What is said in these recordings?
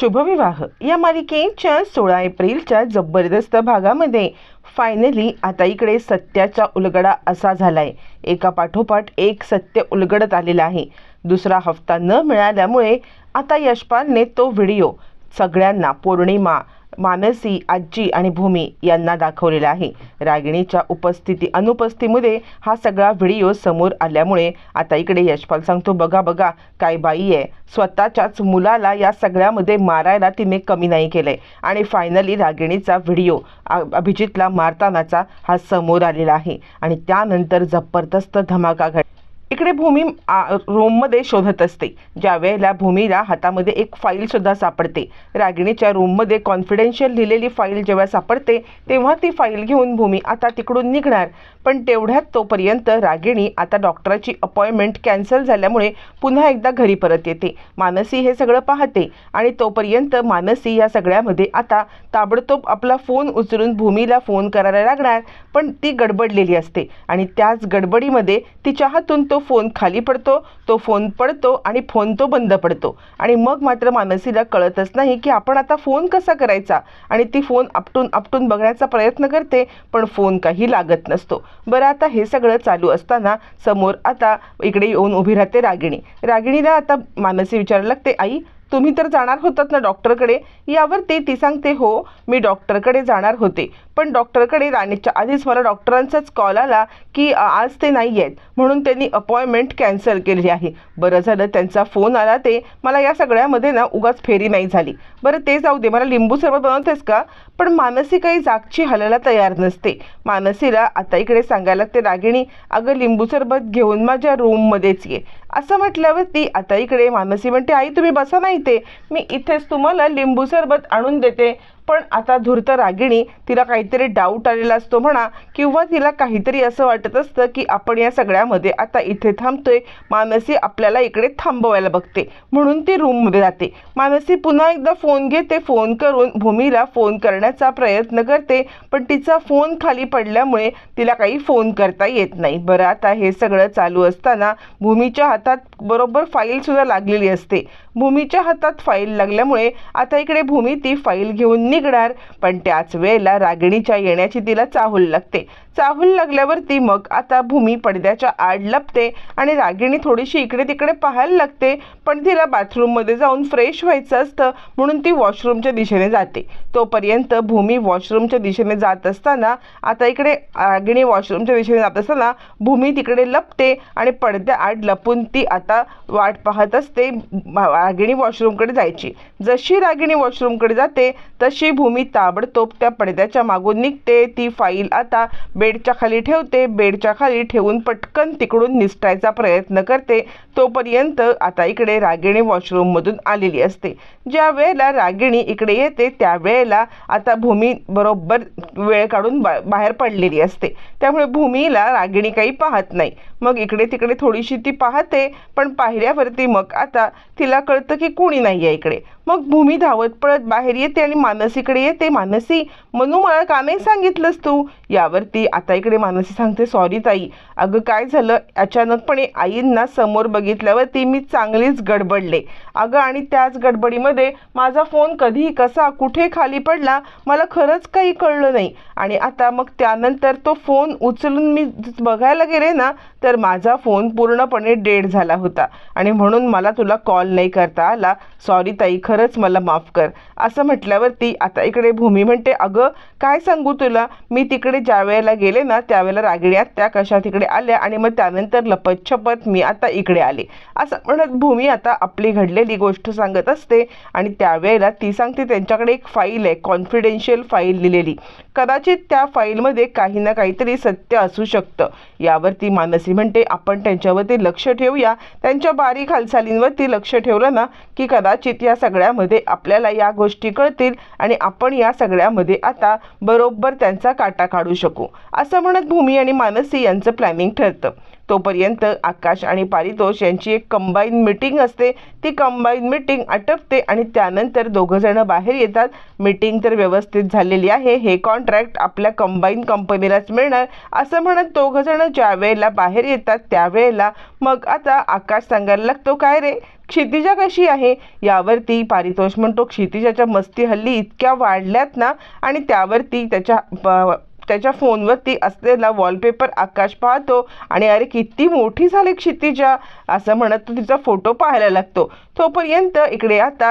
शुभविवाह. या मालिकेच्या सोळा एप्रिलच्या जबरदस्त भागामध्ये फायनली आता इकडे सत्याचा उलगडा असा झालाय. एका पाठोपाठ एक सत्य उलगडत आलेला आहे. दुसरा हफ्ता न मिळाल्यामुळे आता यशपालने तो व्हिडिओ सगळ्यांना पौर्णिमा मानसी आजी आणि भूमी यांना दाखवलेला आहे. रागिणीच्या उपस्थिती अनुपस्थितीमध्ये हा सगळा व्हिडिओ समोर आल्यामुळे आता इकडे यशपाल सांगतो बघा बघा काय बाई आहे. स्वतःच्याच मुलाला या सगळ्यामध्ये मारायला तिने कमी नाही केलंय. आणि फायनली रागिणीचा व्हिडिओ अभिजितला मारतानाचा हा समोर आलेला आहे. आणि त्यानंतर जबरदस्त धमाका घड इकडे भूमी रूममध्ये शोधत असते. ज्या वेळेला भूमीला हातामध्ये एक फाईलसुद्धा सापडते. रागिणीच्या रूममध्ये कॉन्फिडेन्शियल लिहिलेली फाईल जेव्हा सापडते तेव्हा ती फाईल घेऊन भूमी आता तिकडून निघणार. पण तेवढ्यात तोपर्यंत रागिणी आता डॉक्टराची अपॉइंटमेंट कॅन्सल झाल्यामुळे पुन्हा एकदा घरी परत येते. मानसी हे सगळं पाहते आणि तोपर्यंत मानसी या सगळ्यामध्ये आता ताबडतोब आपला फोन उचलून भूमीला फोन करायला लागणार पण ती गडबडलेली असते आणि त्याच गडबडीमध्ये तिच्या हातून तो फोन खाली पडतो तो फोन पडतो आणि फोन तो बंद पडतो. आणि मग मात्र मानसीला कळतच नाही की आपण आता फोन कसा करायचा? आणि ती फोन आपटून आपटून बघण्याचा प्रयत्न करते पण फोन काही लागत नसतो. बरं आता हे सगळं चालू असताना समोर आता इकडे येऊन उभी राहते रागिणी. रागिणीला आता मानसी विचारायला लागते आई तुम्ही तर जाणार होतात ना डॉक्टरकडे? यावर ते ती सांगते हो मी डॉक्टरकडे जाणार होते. पण डॉक्टरकडे जाण्याच्या आधीच मला डॉक्टरांचाच कॉल आला की आज ते नाही आहेत म्हणून त्यांनी अपॉइंटमेंट कॅन्सल केली आहे. बरं झालं त्यांचा फोन आला ते. मला या सगळ्यामध्ये ना उगाच फेरी नाही झाली. बरं ते जाऊ दे. मला लिंबू सरबत बनवतेस का? पण मानसी काही जागची हलायला तयार नसते. मानसीला आता इकडे सांगायला ते रागिणी अगं लिंबू सरबत घेऊन माझ्या रूममध्येच ये. असं म्हटल्यावर ती आता इकडे मानसी म्हणते आई तुम्ही बसा नाही ते मी इथेच तुम्हाला लिंबू सरबत आणून देते. पण आता धूर्त रागिणी तिला काहीतरी डाऊट आलेला असतो म्हणा किंवा तिला काहीतरी असं वाटत असतं की आपण या सगळ्यामध्ये आता इथे थांबतोय. मानसी आपल्याला इकडे थांबवायला बघते. म्हणून ती रूममध्ये जाते. मानसी पुन्हा एकदा फोन घेते फोन करून भूमीला फोन करण्याचा प्रयत्न करते पण तिचा फोन खाली पडल्यामुळे तिला काही फोन करता येत नाही. बरं आता हे सगळं चालू असताना भूमीच्या हातात बरोबर फाईलसुद्धा लागलेली असते. भूमीच्या हातात फाईल लागल्यामुळे आता इकडे भूमी ती फाईल घेऊन निघणार. पण त्याच वेळेला रागिणीच्या येण्याची तिला चाहूल लागते. चाहूल लागल्यावरती मग आता भूमी पडद्याच्या आड लपते आणि रागिणी थोडीशी इकडे तिकडे पाहायला लागते. पण तिला बाथरूममध्ये जाऊन फ्रेश व्हायचं असतं म्हणून ती वॉशरूमच्या दिशेने जाते. तोपर्यंत भूमी वॉशरूमच्या दिशेने जात असताना आता इकडे रागिणी वॉशरूमच्या दिशेने जात असताना भूमी तिकडे लपते आणि पडद्या आड लपून ती आता वाट पाहत असते रागिणी वॉशरूमकडे जायची. जशी रागिणी वॉशरूमकडे जाते तशी भूमी ताबडतोब त्या पडद्याच्या मागून निघते. ती फाईल आता बेडच्या खाली ठेवते. बेडच्या खाली ठेवून पटकन तिकडून निसटायचा प्रयत्न करते. तोपर्यंत आता इकडे रागिणी वॉशरूममधून आलेली असते. ज्या वेळेला रागिणी इकडे येते त्यावेळेला आता भूमी बरोबर वेळ काढून बा बाहेर पडलेली असते. त्यामुळे भूमीला रागिणी काही पाहत नाही. मग इकडे तिकडे थोडीशी ती पाहते पण पाहिल्यावरती मग आता तिला कळतं की कोणी नाही आहे इकडे. मग भूमी धावत पळत बाहेर येते आणि मानसीकडे येते. मानसी मनू मला का नाही सांगितलंस तू? यावरती आता इकडे मानसी सांगते सॉरी ताई. अगं काय झालं? अचानकपणे आईंना समोर बघितल्यावरती मी चांगलीच गडबडले. अगं आणि त्याच गडबडीमध्ये माझा फोन कधी कसा कुठे खाली पडला मला खरंच काही कळलं नाही. आणि आता मग त्यानंतर तो फोन उचलून मी बघायला गेले ना तर माझा फोन पूर्णपणे डेड झाला होता. आणि म्हणून मला तुला कॉल नाही करता आला. सॉरी ताई खरंच मला माफ कर. असं म्हटल्यावरती आता इकडे भूमी म्हणते अगं काय सांगू तुला? मी तिकडे ज्या वेळेला गेले ना त्यावेळेला रागिण्यात त्या कशा तिकडे आल्या आणि मग त्यानंतर लपत छपत मी आता इकडे आले. असं म्हणत भूमी आता आपली घडलेली गोष्ट सांगत असते आणि त्यावेळेला ती सांगते त्यांच्याकडे एक फाईल आहे कॉन्फिडेन्शियल फाईल लिहिलेली. कदाचित त्या फाईलमध्ये काही ना काहीतरी सत्य असू शकतं. यावरती मानसी म्हणते आपण त्यांच्यावरती लक्ष ठेवूया. त्यांच्या बारीक हालचालींवरती लक्ष ठेवलं ना की कदाचित या सगळ्या सगळ्यामध्ये आपल्याला या गोष्टी कळतील आणि आपण या सगळ्यामध्ये आता बरोबर त्यांचा काटा काढू शकू. असं म्हणत भूमी आणि मानसी यांचं प्लॅनिंग ठरतं. तोपर्यंत आकाश आणि पारितोष यांची एक कंबाईन मिटिंग असते. ती कंबाईन मिटिंग आटपते आणि त्यानंतर दोघंजणं बाहेर येतात. मिटिंग तर व्यवस्थित झालेली आहे. हे कॉन्ट्रॅक्ट आपल्या कंबाईन कंपनीलाच मिळणार. असं म्हणत दोघंजणं ज्या वेळेला बाहेर येतात त्यावेळेला मग आता आकाश सांगायला लागतो काय रे? क्षितिजा कशी आहे? यावरती पारितोष म्हणतो क्षितिजाच्या मस्ती हल्ली इतक्या वाढल्यात ना आणि त्यावरती त्याच्या त्याच्या फोनवरती असलेला वॉलपेपर आकाश पाहतो आणि अरे किती मोठी झाली क्षितिजा असं म्हणत तो तिचा फोटो पाहायला लागतो. तोपर्यंत इकडे आता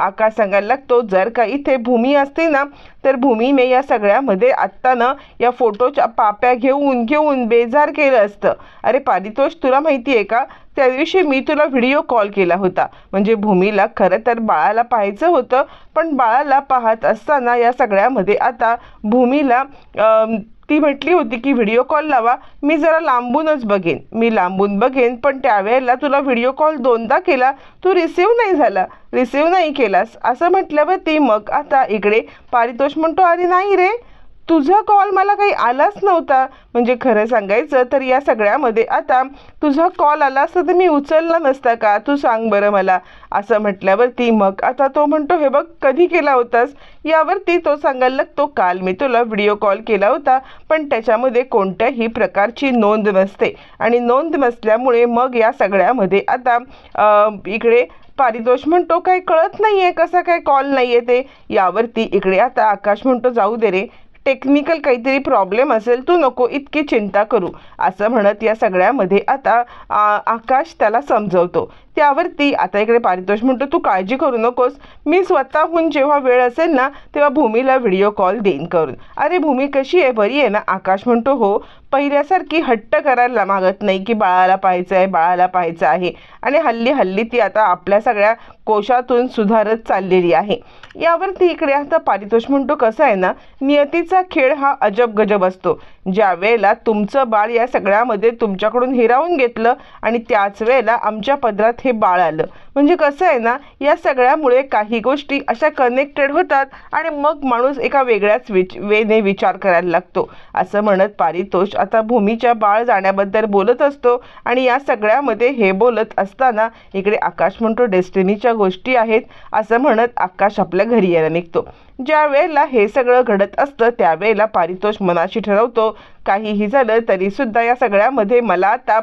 आकाश सांगायला लागतो जर का इथे भूमी असते ना तर भूमीने या सगळ्यामध्ये आत्ता ना या फोटोच्या पाप्या घेऊन घेऊन बेजार केलं असतं. अरे पारितोष तुला माहिती आहे का? त्या दिवशी मी तुला व्हिडिओ कॉल केला होता. म्हणजे भूमीला खरं तर बाळाला पाहायचं होतं पण बाळाला पाहत असताना या सगळ्यामध्ये आता भूमीला ती म्हटली होती की व्हिडिओ कॉल लावा. मी जरा लांबूनच बघेन. मी लांबून बघेन पण त्यावेळेला तुला व्हिडिओ कॉल दोनदा केला. तू रिसिव्ह नाही झाला. रिसिव्ह नाही केलास. असं म्हटल्यावर ती मग आता इकडे पारितोष म्हणतो अरे नाही रे. तुझा कॉल मला काही आलाच नव्हता. म्हणजे खरं सांगायचं तर या सगळ्यामध्ये आता तुझा कॉल आला असता तर मी उचलला नसता का? तू सांग बरं मला. असं म्हटल्यावरती मग आता तो म्हणतो हे बघ कधी केला होतास? यावरती तो सांगायला लागतो काल मी तुला व्हिडिओ कॉल केला होता पण त्याच्यामध्ये कोणत्याही प्रकारची नोंद नसते. आणि नोंद नसल्यामुळे मग या सगळ्यामध्ये आता इकडे पारितोष म्हणतो काही कळत नाही आहे कसा काय कॉल नाही आहे ते? यावरती इकडे आता आकाश म्हणतो जाऊ दे रे टेक्निकल काहीतरी प्रॉब्लेम असेल तू नको इतकी चिंता करू. असं म्हणत या सगळ्यामध्ये आता आकाश त्याला समजवतो. त्यावरती आता इकडे पारितोष म्हणतो तू काळजी करू नकोस. मी स्वतःहून जेव्हा वेळ असेल ना तेव्हा भूमीला व्हिडिओ कॉल देईन करून. अरे भूमी कशी आहे? बरी आहे ना? आकाश म्हणतो हो. पहिल्यासारखी हट्ट करायला मागत नाही की बाळाला पाहायचं आहे बाळाला पाहायचं आहे. आणि हल्ली हल्ली ती आता आपल्या सगळ्या कोशातून सुधारत चाललेली आहे. यावरती इकडे आता पारितोष म्हणतो कसं आहे ना नियतीचा खेळ हा अजब गजब असतो. ज्या वेळेला तुमचं बाळ या सगळ्यामध्ये तुमच्याकडून हिरावून घेतलं आणि त्याच वेळेला आमच्या पदरात हे बाळ आलं. म्हणजे कसं आहे ना या सगळ्यामुळे काही गोष्टी अशा कनेक्टेड होतात आणि मग माणूस एका वेगळ्याच विच वेने विचार करायला लागतो. असं म्हणत पारितोष आता भूमीच्या बाळ जाण्याबद्दल बोलत असतो आणि या सगळ्यामध्ये हे बोलत असताना इकडे आकाश म्हणतो डेस्टिनीच्या गोष्टी आहेत असं म्हणत आकाश आपल्या घरी यायला निघतो. ज्या वेळेला हे सगळं घडत असतं त्यावेळेला पारितोष मनाशी ठरवतो. काहीही झालं तरी सुद्धा या सगळ्यामध्ये मला आता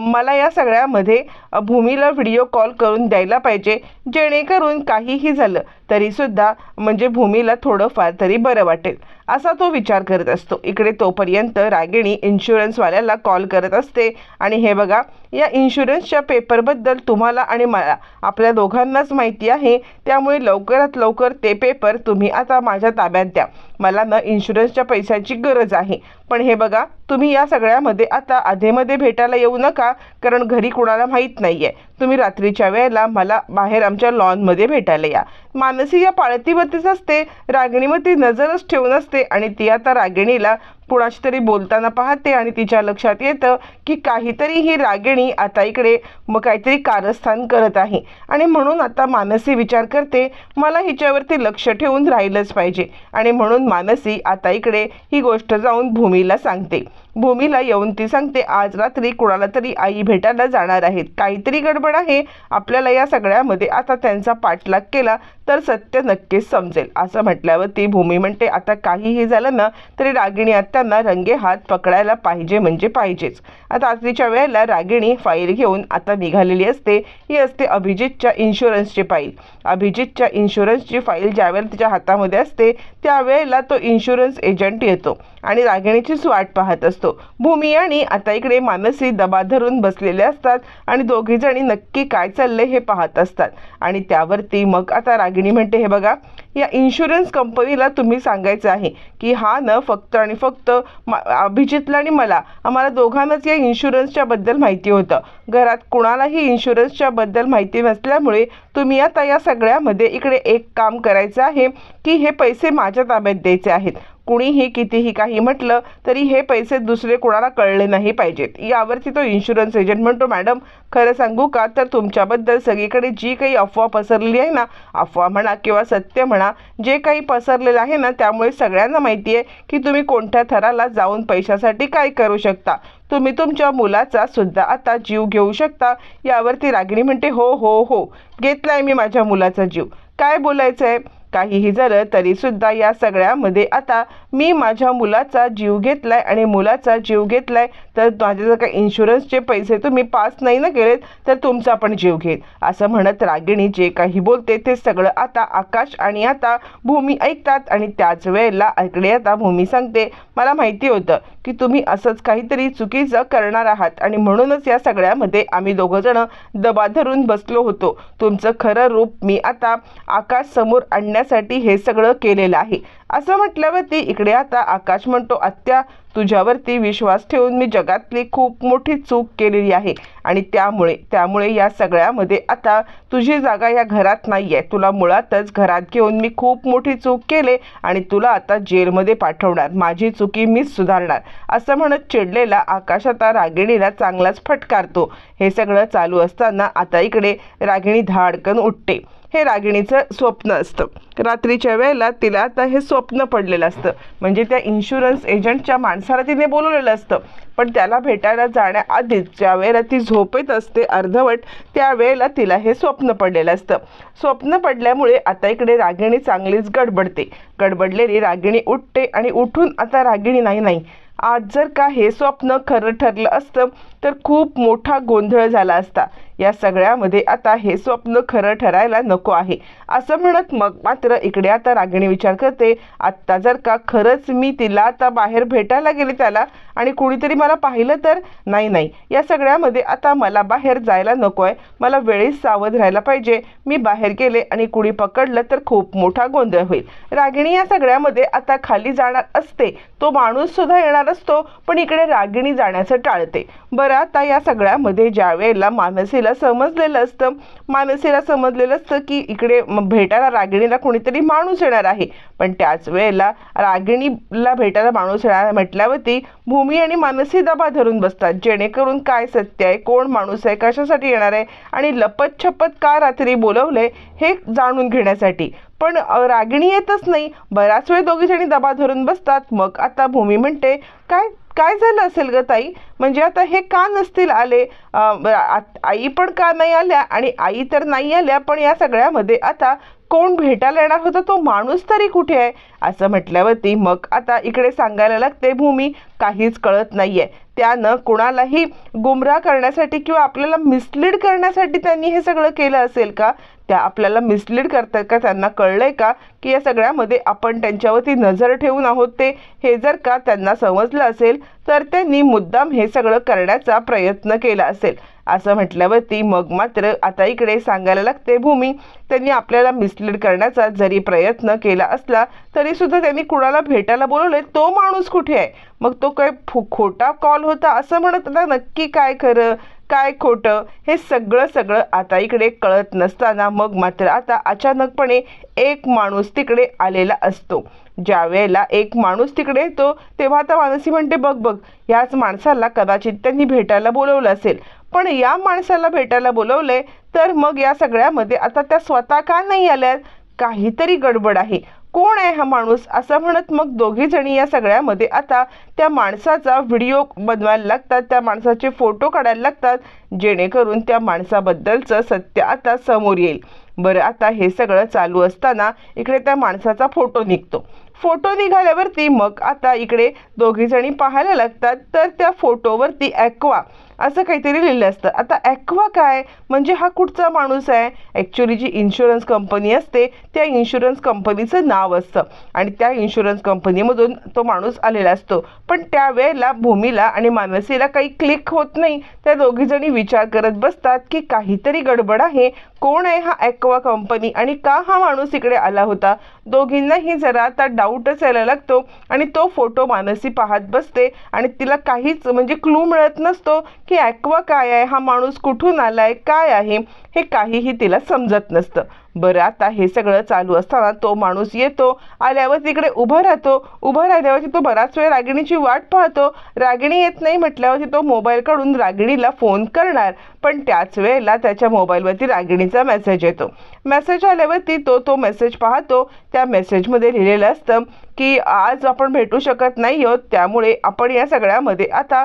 मला या सगळ्यामध्ये भूमीला व्हिडिओ कॉल करून द्यायला पाहिजे. जेणेकरून काहीही झालं तरीसुद्धा म्हणजे भूमीला थोडंफार तरी बरं वाटेल. असा तो विचार करत असतो. इकडे तोपर्यंत रागिणी इन्शुरन्सवाल्याला कॉल करत असते. आणि हे बघा या इन्शुरन्सच्या पेपरबद्दल तुम्हाला आणि मला आपल्या दोघांनाच माहिती आहे. त्यामुळे लवकरात लवकर ते पेपर तुम्ही आता माझ्या ताब्यात द्या. मला ना इन्शुरन्सच्या पैशाची गरज आहे. पण हे बघा तुम्ही या सगळ्यामध्ये आता आधेमध्ये भेटायला येऊ नका कारण घरी कुणाला माहीत नाही आहे तुम्ही रात्रीच्या वेळेला मला बाहेर आमच्या लॉनमध्ये भेटायला या. मानसी या पाळतीवरतीच असते रागिणीवरती नजरच ठेवून असते आणि ती आता रागिणीला कुणाशी तरी बोलताना पाहते आणि तिच्या लक्षात येतं की काहीतरी ही रागिणी आता इकडे मग काहीतरी कारस्थान करत आहे. आणि म्हणून आता मानसी विचार करते मला हिच्यावरती लक्ष ठेवून राहिलंच पाहिजे. आणि म्हणून मानसी आता इकडे ही गोष्ट जाऊन भूमीला सांगते. भूमीला येऊन ती सांगते आज रात्री कुणाला तरी आई भेटायला जाणार आहेत. काहीतरी गडबड आहे. आपल्याला या सगळ्यामध्ये आता त्यांचा पाठलाग केला तर सत्य नक्कीच समजेल. असं म्हटल्यावर ती भूमी म्हणते आता काहीही झालं ना तरी रागिणी आत्यांना रंगे हात पकडायला पाहिजे म्हणजे पाहिजेच. आता रात्रीच्या वेळेला रागिणी फाईल घेऊन आता निघालेली असते ही असते अभिजितच्या इन्शुरन्सची फाईल. अभिजितच्या इन्शुरन्सची फाईल ज्यावेळेला तिच्या हातामध्ये असते त्यावेळेला तो इन्शुरन्स एजंट येतो आणि रागिणीचीच वाट पाहत असतो. भूमी आणि आता इकडे मानसी दबा धरून बसलेले असतात आणि दोघीजणी नक्की काय चाललंय हे पाहत असतात. आणि त्यावरती मग आता रागिणी म्हणते हे बघा या इन्शुरन्स कंपनीला तुम्ही सांगायचं आहे की हा न फक्त आणि फक्त मा- अभिजितला आणि मला आम्हाला दोघांनाच या इन्शुरन्सच्या बद्दल माहिती होतं. घरात कुणालाही इन्शुरन्सच्या बद्दल माहिती नसल्यामुळे तुम्ही आता या सगळ्यामध्ये इकडे एक काम करायचं आहे की हे पैसे माझ्या ताब्यात द्यायचे आहेत. कुणीही कितीही काही म्हटलं तरी हे पैसे दुसरे कोणाला कळले नाही पाहिजेत. यावरती तो इन्शुरन्स एजंट म्हणतो मॅडम खरं सांगू का? तर तुमच्याबद्दल सगळीकडे जी काही अफवा पसरलेली आहे ना अफवा म्हणा किंवा सत्य म्हणा जे काही पसरलेलं आहे ना त्यामुळे सगळ्यांना माहिती आहे की तुम्ही कोणत्या थराला जाऊन पैशासाठी काय करू शकता. तुम्ही तुमच्या मुलाचा सुद्धा आता जीव घेऊ शकता. यावरती रागिणी म्हणते हो हो हो घेतलाय मी माझ्या मुलाचा जीव. काय बोलायचं आहे काहीही झालं तरी सुद्धा या सगळ्यामध्ये आता मी माझ्या मुलाचा जीव घेतलाय आणि मुलाचा जीव घेतलाय तर माझे जर का इन्शुरन्सचे पैसे तुम्ही पास नाही ना केलेत तर तुमचा पण जीव घेत असं म्हणत रागिणी जे काही बोलते ते सगळं आता आकाश आणि आता भूमी ऐकतात आणि त्याच वेळेला इकडे आता भूमी सांगते मला माहिती होतं की तुम्ही असंच काहीतरी चुकीचं करणार आहात आणि म्हणूनच या सगळ्यामध्ये आम्ही दोघं जण दबा धरून बसलो होतो. तुमचं खरं रूप मी आता आकाश समोर आणण्यासाठी हे सगळं केलेलं आहे. असं म्हटल्यावरती इकडे आता आकाश म्हणतो आत्या तुझ्यावरती विश्वास ठेवून मी जगातली खूप मोठी चूक केलेली आहे. आणि त्यामुळे त्यामुळे या सगळ्यामध्ये आता तुझी जागा या घरात नाही आहे तुला मुळातच घरात घेऊन मी खूप मोठी चूक केले आणि तुला आता जेलमध्ये पाठवणार. माझी चुकी मीच सुधारणार. असं म्हणत चिडलेला आकाश आता रागिणीला चांगलाच फटकारतो. हे सगळं चालू असताना आता इकडे रागिणी धाडकन उठते. हे रागिणीचं स्वप्न असतं. रात्रीच्या वेळेला तिला आता हे स्वप्न पडलेलं असतं. म्हणजे त्या इन्शुरन्स एजंटच्या माणसाला तिने बोलवलेलं असतं. पण त्याला भेटायला जाण्याआधीच ज्या वेळेला ती झोपेत असते अर्धवट त्यावेळेला तिला हे स्वप्न पडलेलं असतं. स्वप्न पडल्यामुळे आता इकडे रागिणी चांगलीच गडबडते. गडबडलेली रागिणी उठते आणि उठून आता रागिणी नाही नाही. आज जर का हे स्वप्न खरं ठरलं असतं तर खूप मोठा गोंधळ झाला असता. या सगळ्यामध्ये आता हे स्वप्न खरं ठरायला नको आहे. असं म्हणत मग मात्र इकडे आता रागिणी विचार करते आत्ता जर का खरंच मी तिला आता बाहेर भेटायला गेले त्याला आणि कुणीतरी मला पाहिलं तर? नाही नाही. या सगळ्यामध्ये आता मला बाहेर जायला नको आहे मला वेळेस सावध राहायला पाहिजे. मी बाहेर गेले आणि कुणी पकडलं तर खूप मोठा गोंधळ होईल. रागिणी या सगळ्यामध्ये आता खाली जाणार असते. तो माणूस सुद्धा येणार असतो पण इकडे रागिणी जाण्याचं टाळते. बरं आता या सगळ्यामध्ये ज्या वेळेला मानसीला समजलेलं असतं मानसीला समजलेलं असतं की इकडे भेटायला रागिणीला कोणीतरी माणूस येणार आहे. पण त्याच वेळेला रागिणीला भेटायला माणूस येणार म्हटल्यावरती भूमी आणि मानसी दबा धरून बसतात. जेणेकरून काय सत्य आहे कोण माणूस आहे कशासाठी येणार आहे आणि लपत छपत का रात्री बोलवलंय हे जाणून घेण्यासाठी. पण रागिणी येतच नाही. बराच वेळ दोघी जणी दबा धरून बसतात. मग आता भूमी म्हणते काय काय झालं असेल ग ताई? म्हणजे आता हे का नसतील आले? आ- आई पण का नाही आल्या? आणि आई तर नाही आल्या पण या सगळ्यामध्ये आता कोण भेटायला येणार होता? तो माणूस तरी कुठे आहे? असं म्हटल्यावरती मग आता इकडे सांगायला लागते भूमी काहीच कळत नाही आहे त्यानं कुणालाही गुमराह करण्यासाठी किंवा आपल्याला मिसलीड करण्यासाठी त्यांनी हे सगळं केलं असेल का? त्या आपल्याला मिसलीड करतात का? त्यांना कळलं आहे का? की या सगळ्यामध्ये आपण त्यांच्यावरती नजर ठेवून आहोत ते? हे जर का त्यांना समजलं असेल तर त्यांनी मुद्दाम हे सगळं करण्याचा प्रयत्न केला असेल. असं म्हटल्यावरती मग मात्र आता इकडे सांगायला लागते भूमी. त्यांनी आपल्याला मिसलीड करण्याचा जरी प्रयत्न केला असला तरी सुद्धा त्यांनी कुणाला भेटायला बोलवले तो माणूस कुठे आहे? मग तो काय फु खोटा कॉल होता असं म्हणत होता? नक्की काय खरं? काय खोटं हे सगळं सगळं आता इकडे कळत नसताना मग मात्र आता अचानकपणे एक माणूस तिकडे आलेला असतो. ज्या वेळेला एक माणूस तिकडे येतो तेव्हा आता मानसी म्हणते बघ बघ ह्याच माणसाला कदाचित त्यांनी भेटायला बोलवलं असेल. पण या माणसाला भेटायला बोलवलंय तर मग या सगळ्यामध्ये आता त्या स्वतः का नाही आल्यात? काहीतरी गडबड आहे. कोण आहे हा माणूस असं म्हणत मग दोघी जणी या सगळ्यामध्ये आता त्या माणसाचा व्हिडिओ बनवायला लागतात त्या माणसाचे फोटो काढायला लागतात जेणेकरून त्या माणसाबद्दलचं सत्य आता समोर येईल. बरं आता हे सगळं चालू असताना इकडे त्या माणसाचा फोटो निघतो. फोटो निघाल्यावरती मग आता इकडे दोघीजणी पाहायला लागतात तर त्या फोटोवरती ॲक्वा असं काहीतरी लिहिलं असतं. आता ॲक्वा काय? म्हणजे हा कुठचा माणूस आहे? ॲक्च्युली जी इन्शुरन्स कंपनी असते त्या इन्शुरन्स कंपनीचं नाव असतं. आणि त्या इन्शुरन्स कंपनीमधून तो माणूस आलेला असतो. पण त्यावेळेला भूमीला आणि मानसीला काही क्लिक होत नाही. त्या दोघीजणी विचार करत बसतात की काहीतरी गडबड आहे. कोण आहे हा ॲक्वा? कंपनी आणि का हा माणूस इकडे आला होता? दोघींनाही जरा आता डाऊटच यायला लागतो आणि तो फोटो मानसी पाहत बसते आणि तिला काहीच म्हणजे क्लू मिळत नसतो की ॲक्वा काय आहे? हा माणूस कुठून आलाय? काय आहे? हे काहीही तिला समजत नसतं. बरं आता हे सगळं चालू असताना तो माणूस येतो आल्यावर तिकडे उभं राहतो उभं राहिल्यावरती तो बराच वेळ रागिणीची वाट पाहतो. रागिणी येत नाही म्हटल्यावरती तो मोबाईल काढून रागिणीला फोन करणार पण त्याच वेळेला त्याच्या मोबाईलवरती रागिणीचा मेसेज येतो. मेसेज आल्यावरती तो तो मेसेज पाहतो. त्या मेसेजमध्ये लिहिलेलं असतं की आज आपण भेटू शकत नाही आहोत त्यामुळे आपण या सगळ्यामध्ये आता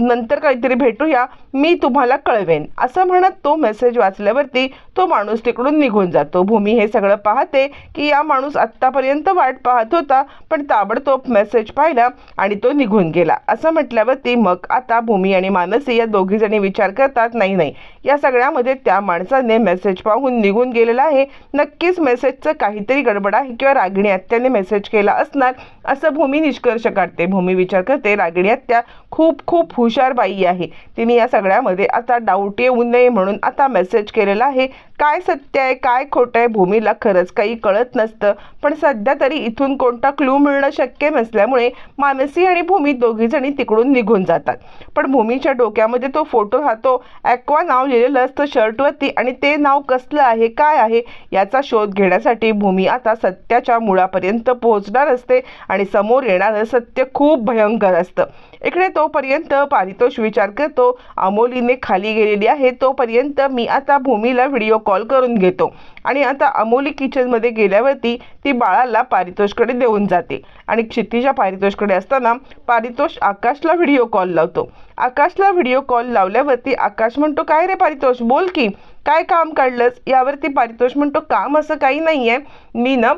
नंतर काहीतरी भेटूया मी तुम्हाला कळवेन. असं म्हणत तो मेसेज वाचल्यावरती तो माणूस तिकडून निघून जातो. भूमी हे सगळं पाहते की या माणूस आत्तापर्यंत वाट पाहत होता पण ताबडतोब मेसेज पाहिला आणि तो निघून गेला. असं म्हटल्यावरती मग आता भूमी आणि मानसी या दोघी जणी विचार करतात नाही नाही या सगळ्यामध्ये त्या माणसाने मेसेज पाहून निघून गेलेला आहे. नक्कीच मेसेजचं काहीतरी गडबड आहे किंवा रागिणी आत्याने मेसेज केला असणार असं भूमी निष्कर्ष काढते. भूमी विचार करते रागिणी आत्या खूप खूप हुशार बाई आहे. तिने या सगळ्यामध्ये आता डाऊट येऊ नये म्हणून आता मेसेज केलेला आहे. काय सत्य आहे काय खोटं आहे भूमीला खरंच काही कळत नसतं. पण सध्या तरी इथून कोणता क्लू मिळणं शक्य नसल्यामुळे मानसी आणि भूमी दोघीजणी तिकडून निघून जातात. पण भूमीच्या डोक्यामध्ये तो फोटो राहतो. ॲक्वा नाव लिहिलेलं असतं शर्टवरती आणि ते नाव कसलं आहे काय आहे याचा शोध घेण्यासाठी भूमी आता सत्याच्या मुळापर्यंत पोहोचणार असते आणि समोर येणारं सत्य खूप भयंकर असतं. इकडे तोपर्यंत पारितोष विचार करतो. अमोलीने खाली गेलेली आहे. तोपर्यंत मी आता भूमीला व्हिडिओ कॉल करून घेतो. आणि आता अमोली किचनमध्ये गेल्यावरती ती बाळाला पारितोषकडे देऊन जाते. आणि क्षितिजा पारितोषकडे असताना पारितोष आकाशला व्हिडिओ कॉल लावतो. आकाशला व्हिडिओ कॉल लावल्यावरती आकाश म्हणतो काय रे पारितोष? बोल की. काय काम काढलंस? यावरती पारितोष म्हणतो काम असं काही नाही आहे मी ना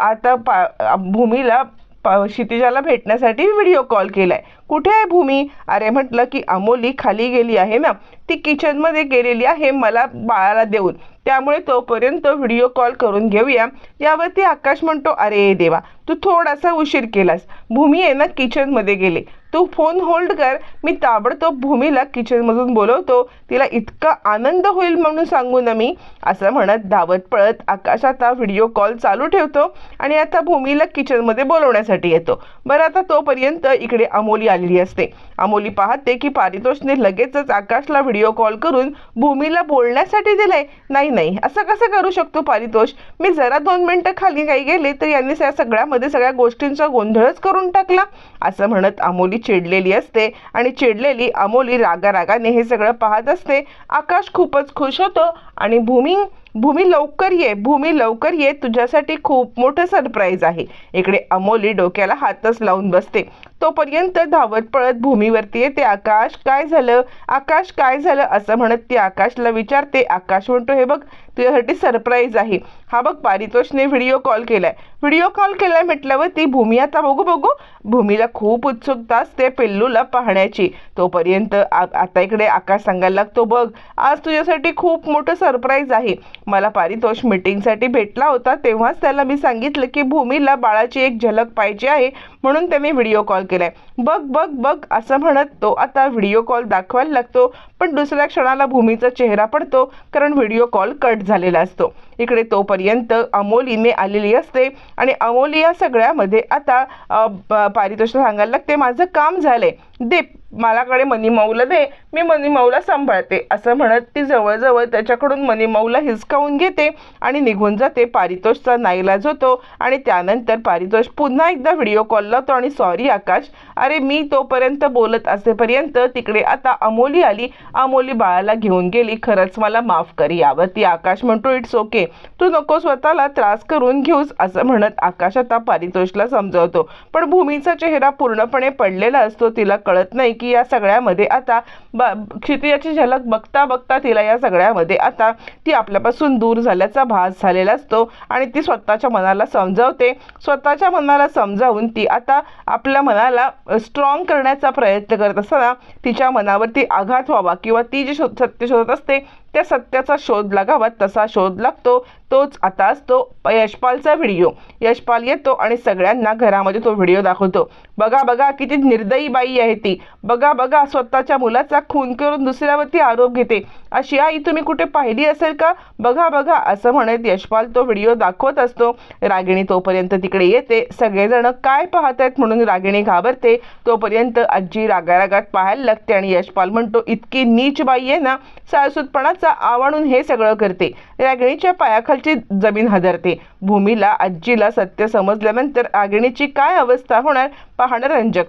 आता पा भूमीला प- क्षितिजाला भेटण्यासाठी व्हिडिओ कॉल केला आहे कुठे आहे भूमी? अरे म्हटलं की अमोली खाली गेली आहे ना. ती किचनमध्ये गेलेली आहे मला बाळाला देऊन. त्यामुळे तोपर्यंत व्हिडिओ कॉल करून घेऊया. यावरती आकाश म्हणतो अरे देवा तू थोडासा उशीर केलास. भूमी आहे ना किचनमध्ये गेले. तू फोन होल्ड कर. मी ताबडतोब भूमीला किचनमधून बोलवतो तिला इतका आनंद होईल म्हणून सांगू ना मी. असं म्हणत धावत पळत आकाश आता व्हिडिओ कॉल चालू ठेवतो आणि आता भूमीला किचनमध्ये बोलवण्यासाठी येतो. बरं आता तोपर्यंत इकडे अमोली आलेली असते. अमोली पाहते की पारितोषने लगेचच आकाशला व्हिडिओ कॉल करून भूमीला बोलण्यासाठी दिलंय. नाही नाही असं कसं करू शकतो पारितोष? मी जरा दोन मिनटं खाली काही गेले तर यांनी त्या सगळ्यामध्ये सगळ्या गोष्टींचा गोंधळच करून टाकला. असं म्हणत अमोली चिडलेली असते आणि चिडलेली अमोली रागारागाने हे सगळं पाहत असते. आकाश खूपच खुश होतो आणि भूमी भूमी लवकर ये भूमी लवकर ये तुझ्यासाठी खूप मोठं सरप्राईज आहे. इकडे अमोली डोक्याला हातच लावून बसते. तोपर्यंत धावत पळत भूमीवरती येते. आकाश काय झालं? आकाश काय झालं? असं म्हणत ती आकाशला विचारते. आकाश म्हणतो हे बघ तुझ्यासाठी सरप्राईज आहे. हा बघ पारितोषने व्हिडिओ कॉल केलाय. व्हिडिओ कॉल केलाय म्हटल्यावर ती भूमी आता बघू बघू. भूमीला खूप उत्सुकता असते पिल्लूला पाहण्याची. तोपर्यंत आ- आता इकडे आकाश सांगायला लागतो बघ आज तुझ्यासाठी खूप मोठं सरप्राईज आहे. मला पारितोष मीटिंगसाठी भेटला होता तेव्हाच त्याला मी सांगितलं की भूमीला बाळाची एक झलक पाहिजे आहे म्हणून त्याने व्हिडिओ कॉल केलाय. बघ बघ बघ असं म्हणत तो आता व्हिडिओ कॉल दाखवायला लागतो. पण दुसऱ्या क्षणाला भूमीचा चेहरा पडतो कारण व्हिडिओ कॉल कट झालेला असतो. इकडे तोपर्यंत अमोलीने आलेली असते. आणि अमोली या सगळ्यामध्ये आता पारितोषिक सांगायला लागते माझं काम झालंय. दे मलाकडे मनीमाऊला दे मी मनीमाऊला सांभाळते. असं म्हणत ती जवळजवळ त्याच्याकडून मनीमाऊला हिसकावून घेते आणि निघून जाते. पारितोषचा नाईलाज होतो आणि त्यानंतर पारितोष पुन्हा एकदा व्हिडिओ कॉल लावतो आणि सॉरी आकाश अरे मी तोपर्यंत बोलत असेपर्यंत तिकडे आता अमोली आली. अमोली बाळाला घेऊन गेली. खरंच मला माफ कर यावरती आकाश म्हणतो इट्स ओके तू नको स्वतःला त्रास करून घेऊस असं म्हणत आकाश आता पारितोषला समजवतो. पण भूमीचा चेहरा पूर्णपणे पडलेला असतो. तिला कळत नाही की या सगळ्यामध्ये आता ब क्षितियाची झलक बघता बघता तिला या सगळ्यामध्ये आता ती आपल्यापासून दूर झाल्याचा भास झालेला असतो आणि ती स्वतःच्या मनाला समजावते. स्वतःच्या मनाला समजावून ती आता आपल्या मनाला स्ट्रॉंग करण्याचा प्रयत्न करत असताना तिच्या मनावरती आघात व्हावा किंवा ती जी शोध सत्य शोधत असते त्या सत्याचा शोध लागावा तसा शोध लागतो. तोच आता असतो यशपालचा व्हिडिओ. यशपाल येतो आणि सगळ्यांना घरामध्ये तो व्हिडिओ दाखवतो. बघा बघा किती निर्दयी बाई आहे ती. बघा बघा स्वतःच्या मुलाचा खून करून दुसऱ्यावरती आरोप घेते. अशी आई तुम्ही कुठे पाहिली असेल का? बघा बघा असं म्हणत यशपाल तो व्हिडिओ दाखवत असतो. रागिणी तोपर्यंत तिकडे येते. सगळेजण काय पाहत आहेत म्हणून रागिणी घाबरते. तोपर्यंत आजी रागारागात पाहायला लागते आणि यशपाल म्हणतो इतकी नीच बाई आहे ना. साळसूतपणाचा आवाणून हे सगळं करते. रागिणीच्या आजीची जमीन हादरते. भूमीला आजीला सत्य समजल्यानंतर आगणीची काय अवस्था होणार पाहणं रंजक